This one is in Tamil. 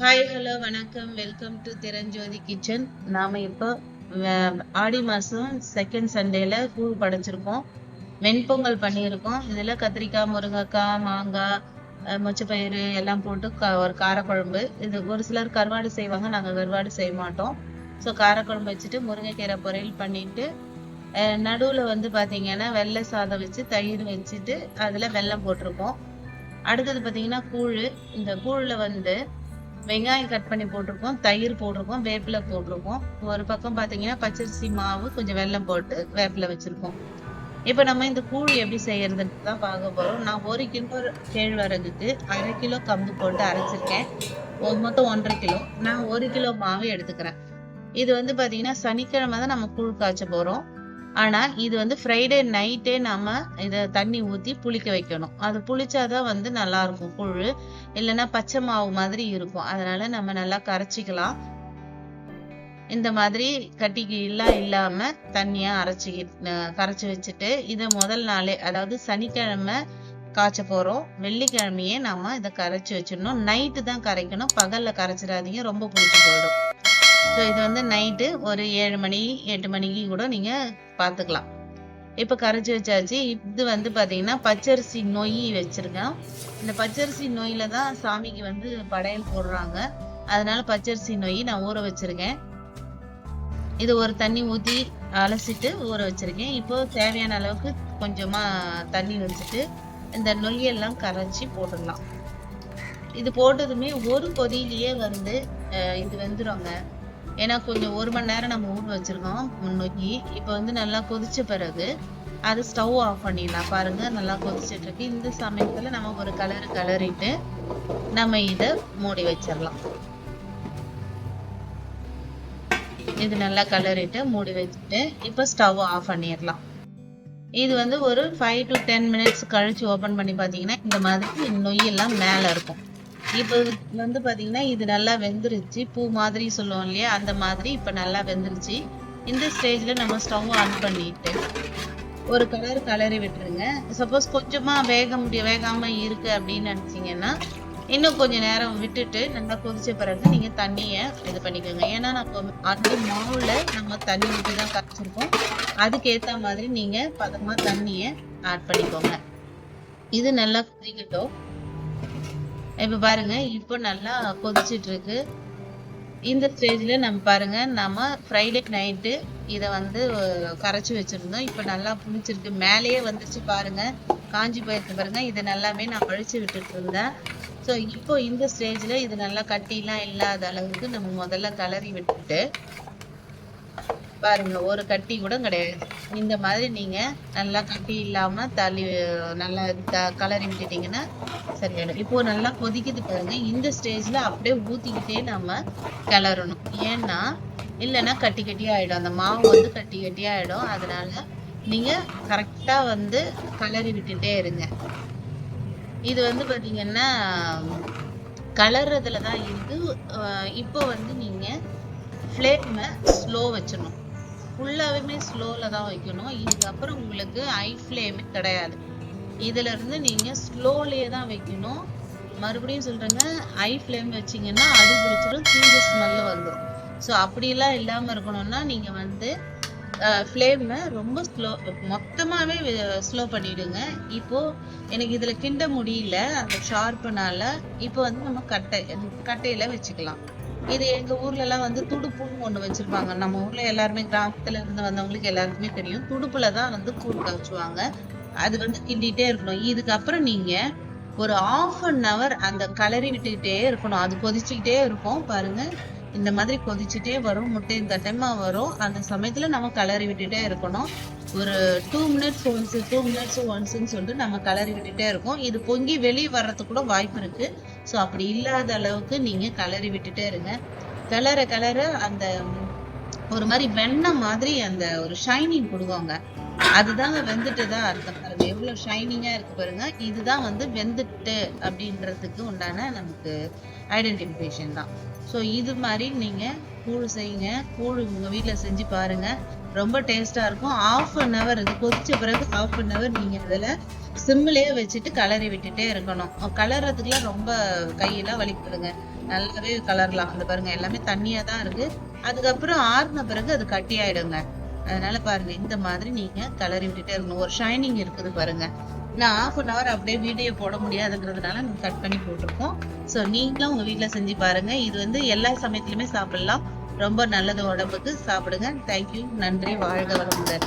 ஹாய் ஹலோ வணக்கம். வெல்கம் டு திறஞ்சோதி கிச்சன் நாம இப்போ ஆடி மாசம் செகண்ட் சண்டேல கூழ் படைச்சிருக்கோம். வெண்பொங்கல் பண்ணியிருக்கோம். இதுல கத்திரிக்காய் முருங்கைக்காய் மாங்காய் மொச்சப்பயிறு எல்லாம் போட்டு க- ஒரு காரக்குழம்பு. இது ஒரு சிலர் கருவாடு செய்வாங்க நாங்க கருவாடு செய்ய மாட்டோம். ஸோ காரக்குழம்பு வச்சுட்டு முருங்கைக்கீரை பொரியல் பண்ணிட்டு நடுவில் வந்து பார்த்தீங்கன்னா வெள்ளை சாதம் வச்சு தயிர் வச்சுட்டு அதில் வெல்லம் போட்டிருக்கோம் அடுத்தது பார்த்தீங்கன்னா கூழ். இந்த கூழில் வந்து வெங்காயம் கட் பண்ணி போட்டிருக்கோம் தயிர் போட்டிருக்கோம் வேப்பிலை போட்டிருக்கோம் ஒரு பக்கம் பார்த்தீங்கன்னா பச்சரிசி மாவு கொஞ்சம் வெல்லம் போட்டு வேப்பிலை வச்சுருக்கோம் இப்போ நம்ம இந்த கூழ் எப்படி செய்யறதுன்னு தான் பார்க்க போகிறோம் நான் ஒரு கிலோ கேழ்வரகுக்கு அரை கிலோ கம்பு போட்டு அரைச்சிருக்கேன். ஒரு மொத்தம் ஒன்றரை கிலோ. நான் ஒரு கிலோ மாவு எடுத்துக்கிறேன். இது வந்து பார்த்தீங்கன்னா சனிக்கிழமை தான் நம்ம கூழ் காய்ச்ச போகிறோம் ஆனால் இது வந்து ஃப்ரைடே நைட்டே நம்ம இதை தண்ணி ஊற்றி புளிக்க வைக்கணும். அது புளிச்சாதான் வந்து நல்லா இருக்கும் புழு. இல்லைன்னா பச்சை மாவு மாதிரி இருக்கும். அதனால நம்ம நல்லா கரைச்சிக்கலாம். இந்த மாதிரி கட்டிக்கு எல்லாம் தண்ணியாக தண்ணியா அரைச்சி கரைச்சி வச்சுட்டு இதை முதல் நாளே அதாவது சனிக்கிழமை காய்ச்ச போகிறோம் வெள்ளிக்கிழமையே நம்ம இதை கரைச்சி வச்சிடணும். நைட்டு தான் கரைக்கணும். பகலில் கரைச்சிடாதீங்க. ரொம்ப பிடிச்சி போயிடும். ஸோ இது வந்து நைட்டு ஒரு ஏழு மணி எட்டு மணிக்கு கூட நீங்கள் பார்த்துக்கலாம். இப்போ கரைச்சி வச்சாச்சு. இது வந்து பார்த்தீங்கன்னா பச்சரிசி நொய் வச்சுருக்கேன். இந்த பச்சரிசி நொய்யில தான் சாமிக்கு வந்து படையல் போடுறாங்க. அதனால பச்சரிசி நொய் நான் ஊற வச்சுருக்கேன். இது ஒரு தண்ணி ஊற்றி அலசிட்டு ஊற வச்சுருக்கேன். இப்போ தேவையான அளவுக்கு கொஞ்சமாக தண்ணி வச்சுட்டு இந்த நொய்யெல்லாம் கரைச்சி போட்டுடலாம். இது போட்டதுமே ஒரு கொதியிலேயே வந்து இது வெந்துருங்க. ஏன்னா கொஞ்சம் ஒரு மணி நேரம் நம்ம ஊற வச்சிருக்கோம் நொய்யி இப்போ வந்து நல்லா கொதிச்ச பிறகு அது ஸ்டவ் ஆஃப் பண்ணிடலாம். பாருங்க நல்லா கொதிச்சிட்டு இருக்கு. இந்த சமயத்துல நம்ம ஒரு கலரு கலரிட்டு நம்ம இதை மூடி வச்சிடலாம். இது நல்லா கலரிட்டு மூடி வச்சுட்டு இப்போ ஸ்டவ் ஆஃப் பண்ணிடலாம். இது வந்து ஒரு ஃபைவ் டு டென் மினிட்ஸ் கழிச்சு ஓப்பன் பண்ணி பார்த்தீங்கன்னா இந்த மாதிரி நொய்யெல்லாம் மேலே இருக்கும். இப்போ வந்து பார்த்தீங்கன்னா இது நல்லா வெந்துருச்சு. பூ மாதிரி சொல்லுவோம் இல்லையா? அந்த மாதிரி இப்போ நல்லா வெந்துருச்சு. இந்த ஸ்டேஜில் நம்ம ஸ்டவ் ஆன் பண்ணிட்டு ஒரு கலர் கலரி விட்டுருங்க. சப்போஸ் கொஞ்சமாக வேக முடிய வேகாமல் இருக்குது அப்படின்னு நினச்சிங்கன்னா இன்னும் கொஞ்சம் நேரம் விட்டுட்டு நல்லா கொதிச்ச பிறகு நீங்கள் தண்ணியை இது பண்ணிக்கோங்க. ஏன்னா நம்ம அந்த மாவில் நம்ம தண்ணி ஊற்றி தான் கரைச்சிருக்கோம். அதுக்கேற்ற மாதிரி நீங்கள் பதமாக தண்ணியை ஆட் பண்ணிக்கோங்க. இது நல்லா கொதிக்கட்டும். இப்ப பாருங்க இப்போ நல்லா கொதிச்சிட்டு இருக்கு இந்த ஸ்டேஜ்ல நம்ம பாருங்க நம்ம ஃப்ரைடே நைட்டு இதை வந்து கரைச்சி வச்சுருந்தோம். வச்சிருந்தோம் இப்போ நல்லா புளிச்சிருக்கு. மேலேயே வந்துருச்சு பாருங்க. காஞ்சி போயிருக்கு பாருங்க. இதை நல்லாமே நான் கழிச்சு விட்டுட்டு இருந்தேன் ஸோ இப்போ இந்த ஸ்டேஜ்ல இது நல்லா கட்டிலாம் இல்லாத அளவுக்கு நம்ம முதல்ல கலரி விட்டுட்டு பாருங்க ஒரு கட்டி கூட கிடையாது. இந்த மாதிரி நீங்க நல்லா கட்டி இல்லாம தள்ளி நல்லா த- கலரி விட்டுட்டீங்கன்னா சரியாயிடும். இப்போ நல்லா கொதிக்குது பாருங்க இந்த ஸ்டேஜ்ல அப்படியே ஊத்திக்கிட்டே நம்ம கிளறணும். ஏன்னா இல்லைன்னா கட்டி கட்டி ஆயிடும். அந்த மாவு வந்து கட்டி கட்டி ஆயிடும். அதனால நீங்க கரெக்டா வந்து கலரி விட்டுட்டே இருங்க. இது வந்து பாத்தீங்கன்னா கலர்றதுல தான் இருக்கு இப்போ வந்து நீங்க ஃப்ளேமை ஸ்லோ வச்சிடணும். ஃபுல்லாகவே ஸ்லோவில் தான் வைக்கணும். இதுக்கப்புறம் உங்களுக்கு ஹை ஃப்ளேமே கிடையாது. இதிலிருந்து நீங்கள் ஸ்லோலேயே தான் வைக்கணும். மறுபடியும் சொல்கிறேங்க ஹை ஃப்ளேம் வச்சிங்கன்னா அடி பிடிச்சிடும் தீஞ்ச ஸ்மெல்லு வந்துடும் ஸோ அப்படிலாம் இல்லாமல் இருக்கணும்னா நீங்கள் வந்து ஃப்ளேமை ரொம்ப ஸ்லோ மொத்தமாகவே ஸ்லோ பண்ணிவிடுங்க இப்போது எனக்கு இதில் கிண்ட முடியல அந்த ஷார்ப்புனால இப்போ வந்து நம்ம கட்டை கட்டையில் வச்சுக்கலாம். இது எங்க ஊர்ல எல்லாம் வந்து துடுப்புன்னு ஒண்ணு வச்சிருப்பாங்க. நம்ம ஊர்ல எல்லாருமே கிராமத்துல இருந்து வந்தவங்களுக்கு எல்லாருக்குமே தெரியும். துடுப்புல தான் வந்து கூழ் காய்ச்சுவாங்க அது வந்து கிண்டிட்டே இருக்கணும். இதுக்கப்புறம் நீங்க ஒரு ஆஃப் அன் ஹவர் அந்த கலரி விட்டுக்கிட்டே இருக்கணும். அது கொதிச்சுக்கிட்டே இருக்கும். பாருங்க. இந்த மாதிரி கொதிச்சுட்டே வரும். முட்டையும் தட்டமா வரும். அந்த சமயத்துல நம்ம கலரி விட்டுட்டே இருக்கணும். ஒரு two minutes once two minutes ஒன்ஸ்ன்னு சொல்லிட்டு நம்ம கலரி விட்டுட்டே இருக்கோம். இது பொங்கி வெளியே வர்றதுக்கு கூட வாய்ப்பு இருக்கு. ஸோ அப்படி இல்லாத அளவுக்கு நீங்கள் கலரி விட்டுட்டே இருங்க. கலர கலர அந்த ஒரு மாதிரி வெண்ணெய் மாதிரி அந்த ஒரு ஷைனிங் கொடுவாங்க அதுதாங்க வெந்துட்டு தான் அர்த்தம் பாருங்க. எவ்வளோ ஷைனிங்காக இருக்கு பாருங்க. இதுதான் வந்து வெந்துட்டு அப்படின்றதுக்கு உண்டான நமக்கு ஐடென்டிஃபிகேஷன் தான். ஸோ இது மாதிரி நீங்கள் கூழ் செய்யுங்க. கூழ் உங்கள் வீட்டில் செஞ்சு பாருங்க. ரொம்ப டேஸ்ட்டாக இருக்கும். ஆஃப் அன் ஹவர் இது கொதிச்ச பிறகு ஆஃப் அன் ஹவர் நீங்கள் அதில் சிம்மிலேயே வச்சுட்டு கலரி விட்டுட்டே இருக்கணும். கலர்றதுக்குலாம் ரொம்ப கையெல்லாம் வலிக்குதுங்க. நல்லாவே கலரலாம். அது பாருங்க எல்லாமே தண்ணியாக தான் இருக்கு. அதுக்கப்புறம் ஆறுன பிறகு அது கட்டி ஆயிடுங்க அதனால பாருங்க இந்த மாதிரி நீங்க கலரி விட்டுட்டே இருக்கணும். ஒரு ஷைனிங் இருக்குது பாருங்க. நான் ஆஃப் அன் ஹவர் அப்படியே வீடியோ போட முடியாதுங்கிறதுனால நாங்கள் கட் பண்ணி போட்டிருக்கோம். ஸோ நீங்களும் உங்க வீட்டில் செஞ்சு பாருங்க. இது வந்து எல்லா சமயத்துலயுமே சாப்பிடலாம். ரொம்ப நல்லது உடம்புக்கு. சாப்பிடுங்க. தேங்க்யூ நன்றி. வாழ்க வளமுடன்.